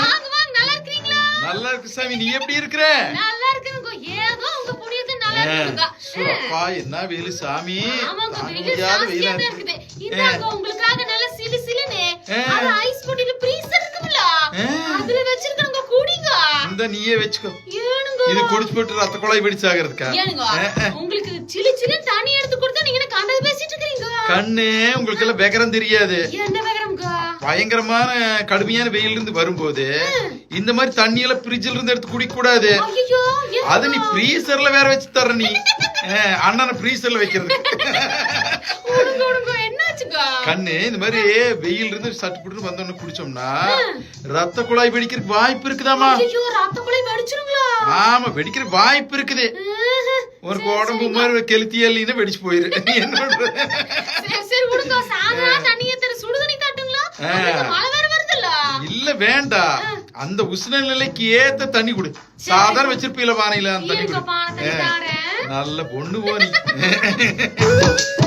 வாங்க வாங்க நல்லா இருக்கு சாமி நீ எப்படி இருக்கிற? நல்லா இருக்குங்க ஏதோ உங்க புண்ணியத்து நல்லா அப்பா என்ன வெயில் சாமி? ஆமாங்க வெயில் ஜாஸ்தியா இருக்கு. இருக்குது. இந்தாங்க உங்களுக்காக நல்ல சிலு சிலுன்னு ஆ. அது ஐஸ் போட்டில ஃப்ரீசர் இருக்குல்ல ஆ. அதுல வச்சிருக்காங்க குடிங்க. இந்த நீயே வச்சுக்கோ. இது குடிச்சு போட்டு ரத்த குழாய் வெடிச்சு ஆகிறதுக்கா. உங்களுக்கு சிலு சிலுன்னு தண்ணி எடுத்து கொடுத்தா நீங்க கண்டது பேசிட்டு இருக்கீங்க கண்ணு உங்களுக்கு எல்லாம் வெகரம் தெரியாது என்ன பயங்கரமான கடுமையான வெயில்ல இருந்து வரும்போது இந்த மாதிரி தண்ணி எல்லாம் ஃப்ரிட்ஜ்ல இருந்து எடுத்து குடிக்க கூடாது அது நீ ஃப்ரீசர்ல வேற வச்சு தர்ற நீ. அண்ணனை ஃப்ரீசர்ல வைக்கிறது கண்ணு இந்த மாதிரி வெயில் இருந்து சட்டு புட்டு வந்தோன்னு குடிச்சோம்னா ரத்த குழாய் வெடிக்கிறதுக்கு வாய்ப்பு இருக்குதாமா ஆமா வெடிக்கிறதுக்கு வாய்ப்பு இருக்குது. ஒரு உடம்பு மாதிரி கெளுத்தி எல்லாம் வெடிச்சு போயிரு. என்ன பண்ற இல்ல வேண்டாம் அந்த உஷ்ண நிலைக்கு ஏத்த தண்ணி குடு. சாதாரண வச்சிருப்பீல வானையில அந்த தண்ணி குடு. நல்ல பொண்ணு போனி